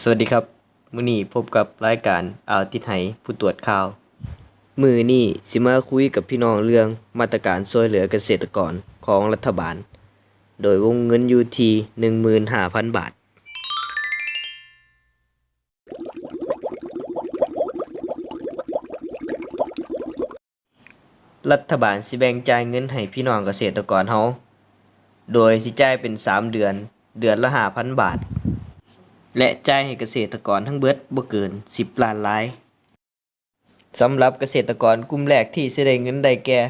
สวัสดีครับ มื้อนี้พบกับรายการอ่าวติดไหผู้ตรวจข่าว มือนี้สิมาคุยกับพี่น้องเรื่องมาตรการช่วยเหลือเกษตรกรของรัฐบาล โดยวงเงินอยู่ที่15,000 บาท รัฐบาลสิแบ่งจ่ายเงินให้พี่น้องเกษตรกรเฮาโดยสิจ่ายเป็น 3 เดือน เดือนละ5,000 บาท และจ่ายให้เกษตรกรทั้งเบิดบ่เกิน 10 ล้านรายสำหรับเกษตรกรกลุ่มแรกที่สิได้เงินได้แก่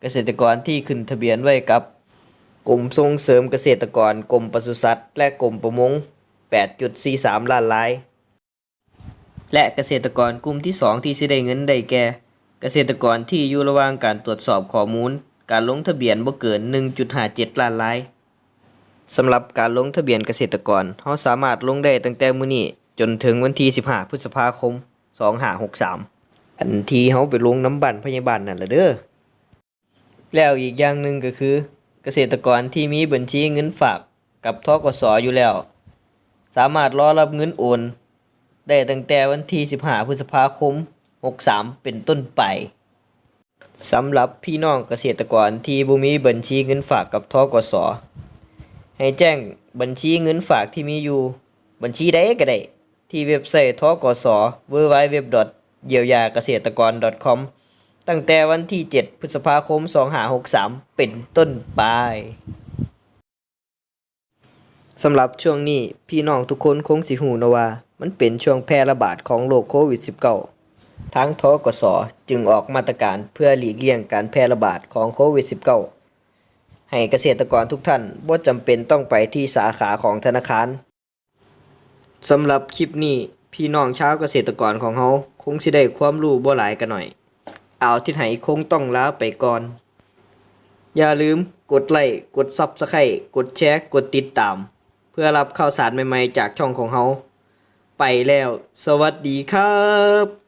เกษตรกรที่ขึ้นทะเบียนไว้กับกรมส่งเสริมเกษตรกรกรมปศุสัตว์ และกรมประมง 8.43 ล้านราย และเกษตรกรกลุ่มที่ 2 ที่สิได้เงินได้แก่ เกษตรกรที่อยู่ระหว่างการตรวจสอบข้อมูล การลงทะเบียนบ่เกิน 1.57 ล้านราย สำหรับการลงทะเบียนเกษตรกรเราสามารถลงได้ตั้งแต่มื้อนี้จนถึงวันที่ 15 พฤษภาคม 2563 อันที่เฮาไปลงน้ำบัตรพยาบาลนั่นล่ะเด้อ แล้วอีกอย่างหนึ่งก็คือ เกษตรกรที่มีบัญชีเงินฝากกับทกสอยู่แล้ว สามารถรอรับเงินโอน ได้ตั้งแต่วันที่ 15 พฤษภาคม 63 เป็นต้นไปสำหรับพี่น้องเกษตรกรที่บ่มีบัญชีเงินฝากกับทกส ให้แจ้งบัญชีเงินฝากที่มีอยู่ บัญชีใดก็ได้ ที่เว็บไซต์ทกส www. เยียวยาเกษตรกร .com ตั้งแต่วันที่ 7 พฤษภาคม 2563 เป็นต้นไปสำหรับช่วงนี้พี่น้องทุกคนคงสิหูนะว่า มันเป็นช่วงแพร่ระบาดของโรคโควิด -19 ทางทกสจึงออกมาตรการเพื่อหลีกเลี่ยงการแพร่ระบาดของโควิด -19 ให้เกษตรกรทุกท่านบ่จำเป็นต้องไปที่สาขาของธนาคารสำหรับคลิปนี้พี่น้องชาวเกษตรกรของเฮาคงสิได้ความรู้บ่หลายกันหน่อย เอาที่ไหนคงต้องลาไปก่อน อย่าลืมกดไลค์กด Subscribe กดแชร์กดติดตาม เพื่อรับข่าวสารใหม่ๆจากช่องของเฮาไปแล้ว สวัสดีครับ